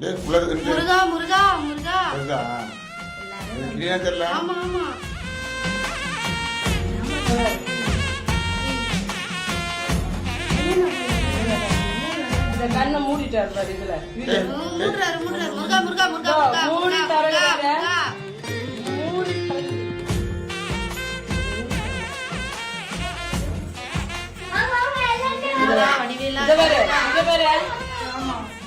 முருகா முருகா முருகா. இருக்கா கிளியா தெரியல? ஆமா ஆமா. இந்த கண்ணை மூடிட்டாரு பாரு இதுல. டேய், மூடுறாரு மூடுறாரு. முருகா முருகா முருகா இதோ, முருகா மூடி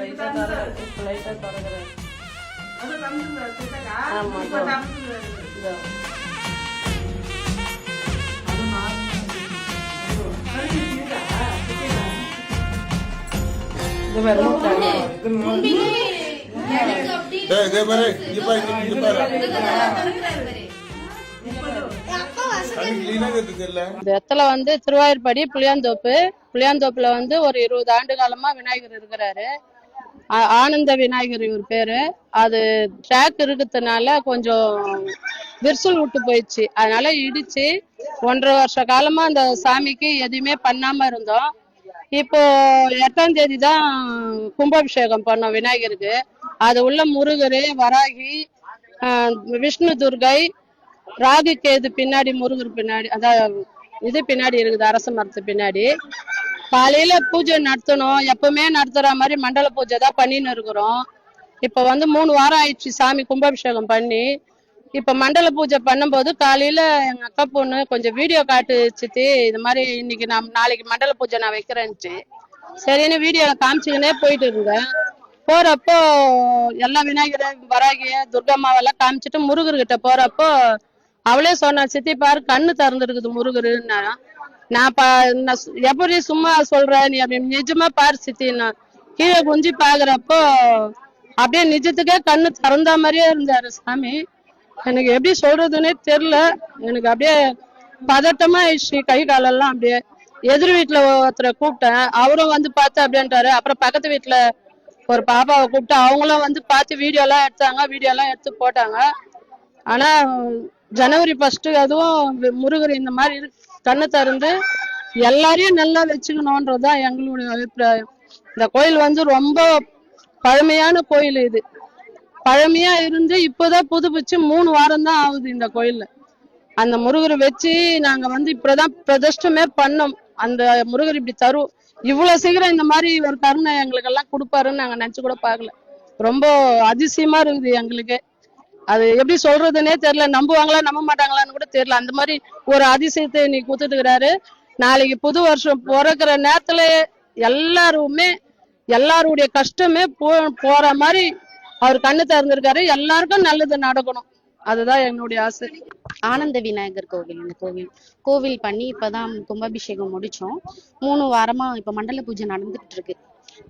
வடிவேலா இத பாரு இத பாரு இத பாரு மூடி தரங்க நம்மள பாக்குறாரு முத்துக்குமாரா முத்துக்குமாரா இத வடிவேலா பாரு என் கண் என் க- என் இதுல இதுல பாரு இத பாரு தருவாரு கூட்டாருமா இருக்கா? இத பாரு மூடிட்டாரு ஏய், கண்காரு பாரு. கண்காரு. முருகா முருகா முருகா இப்ப லைட்டா தர இப்ப லைட்டா தரகிறேன் ஆமா இதோ. இதோ. இத பாரு மூடிட்டாரு எனக்கு அப்படி டேய், இதே பாரு, இங்க பாரு, இங்க பாரு. தருகிறாரு கண்ணு clean ஆ தெரியுது தெரியல. இந்த இடத்துல வந்து திருவாயூர்படி புளியாந்தோப்பு புளியாந்தோப்புல வந்து ஒரு இருபது ஆண்டு காலமா விநாயகர் இருக்கிறாரு ஆனந்த விநாயகர் இவர் பேரு. அது ட்ராக் இருக்கிறதுனால கொஞ்சம் விரிசல் விட்டு போயிடுச்சு. அதனால இடிச்சு ஒன்றரை வருஷ காலமா அந்த சாமிக்கு எதுவுமே பண்ணாம இருந்தோம். இப்போ எட்டாம் தேதி தான் கும்பாபிஷேகம் பண்ணோம் விநாயகருக்கு. அது உள்ள முருகர் வராகி ஆஹ் விஷ்ணு துர்கை ராகு கேது பின்னாடி முருகர் பின்னாடி அதான் இது பின்னாடி இருக்குது அரச மரத்து பின்னாடி. காலையில பூஜை நடத்தணும். எப்பவுமே நடத்துற மாதிரி மண்டல பூஜை தான் பண்ணின்னு இருக்கிறோம். இப்ப வந்து மூணு வாரம் ஆயிடுச்சு சாமி கும்பாபிஷேகம் பண்ணி. இப்ப மண்டல பூஜை பண்ணும்போது காலையில எங்க அக்கா பொண்ணு கொஞ்சம் வீடியோ காட்டு சித்தி இது மாதிரி இன்னைக்கு நான் நாளைக்கு மண்டல பூஜை நான் வைக்கிறேன்ச்சு சரின்னு வீடியோ காமிச்சுக்கினே போயிட்டு இருந்தேன். போறப்போ எல்லா விநாயகர் வராகிய துர்கம்மாவெல்லாம் காமிச்சிட்டு முருகர்கிட்ட போறப்போ அவளே சொன்னா சித்தி பாரு கண்ணு திறந்துருக்குது முருகருன்னா. நான் பா நான் எப்படி சும்மா சொல்ற நீ அப்படி நிஜமா பாரு சித்தின்னா கீழே குஞ்சு பாக்குறப்போ அப்படியே நிஜத்துக்கே கண்ணு திறந்த மாதிரியே இருந்தாரு சாமி. எனக்கு எப்படி சொல்றதுன்னே தெரியல. எனக்கு அப்படியே பதட்டமா ஆயிடுச்சு கை காலெல்லாம் அப்படியே. எதிர் வீட்டுல ஒருத்தரை கூப்பிட்டேன். அவரும் வந்து பார்த்து அப்படின்ட்டாரு. அப்புறம் பக்கத்து வீட்டுல ஒரு பாப்பாவை கூப்பிட்டு அவங்களும் வந்து பார்த்து வீடியோ எல்லாம் எடுத்தாங்க. வீடியோ எல்லாம் எடுத்து போட்டாங்க. ஆனா ஜனவரி ஃபர்ஸ்ட் அதுவும் முருகர் இந்த மாதிரி இரு- கண்ணு திறந்து எல்லாரையும் நல்லா வச்சுக்கணும்ன்றதுதான் எங்களுடைய அபிப்பிராயம். இந்த கோயில் வந்து ரொம்ப பழமையான கோயில் இது. பழமையா இருந்து இப்போதான் புதுப்பிச்சு மூணு வாரம் தான் ஆகுது இந்த கோயில்ல. அந்த முருகரை வச்சு நாங்க வந்து இப்பதான் பிரதிஷ்டமே பண்ணோம். அந்த முருகர் இப்படி தரும் இவ்வளவு சீக்கிரம் இந்த மாதிரி ஒரு கருணை எங்களுக்கு எல்லாம் கொடுப்பாருன்னு நாங்க நினைச்சு கூட பாக்கல ரொம்ப அதிசயமா இருக்குது எங்களுக்கு. அது எப்படி சொல்றதுன்னே தெரியல. நம்புவாங்களா நம்ப மாட்டாங்களான்னு கூட தெரியல. அந்த மாதிரி ஒரு அதிசயத்தை நீ கொடுத்துட்டுக்கிறாரு. நாளைக்கு புது வருஷம் பிறக்கிற நேரத்துல எல்லாருமே எல்லாருடைய கஷ்டமே போ போற மாதிரி அவர் கண்ணு திறந்திருக்காரு. எல்லாருக்கும் நல்லது நடக்கணும். அதுதான் என்னுடைய ஆசை. ஆனந்த விநாயகர் கோவில் இந்த கோவில். கோவில் பண்ணி இப்பதான் கும்பாபிஷேகம் முடிச்சோம். மூணு வாரமா இப்ப மண்டல பூஜை நடந்துகிட்டு இருக்கு.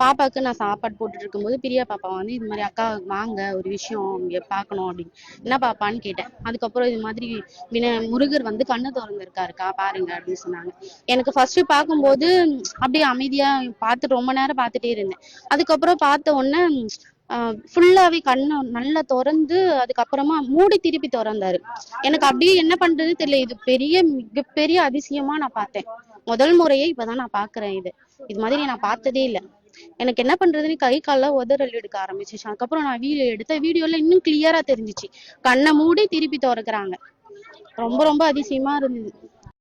பாப்பாக்கு நான் சாப்பாடு போட்டுட்டு இருக்கும்போது பிரியா பாப்பா வந்து இது மாதிரி அக்கா வாங்க ஒரு விஷயம் இங்கே பார்க்கணும் அப்படின்னு. என்ன பாப்பான்னு கேட்டேன். அதுக்கப்புறம் இது மாதிரி வின முருகர் வந்து கண்ணு திறந்துருக்காருக்கா பாருங்க அப்படின்னு சொன்னாங்க. எனக்கு ஃபர்ஸ்ட் பார்க்கும்போது அப்படியே அமைதியா பார்த்துட்டு ரொம்ப நேரம் பார்த்துட்டே இருந்தேன். அதுக்கப்புறம் பார்த்த உடனே ஃபுல்லாவே கண்ணை நல்லா திறந்து அதுக்கப்புறமா மூடி திருப்பி திறந்தாரு. எனக்கு அப்படியே என்ன பண்றதுன்னு தெரியல. இது பெரிய மிகப்பெரிய அதிசயமா நான் பார்த்தேன். முதல் முறையே இப்பதான் நான் பாக்குறேன் இது. இது மாதிரி நான் பார்த்ததே இல்ல. எனக்கு என்ன பண்றதுன்னு கை கால உதறல் எடுக்க ஆரம்பிச்சிச்சு. அதுக்கப்புறம் நான் வீடியோ எடுத்த வீடியோல இன்னும் கிளியரா தெரிஞ்சுச்சு. கண்ணை மூடி திருப்பி திறக்கறாங்க. ரொம்ப ரொம்ப அதிசயமா இருந்தது.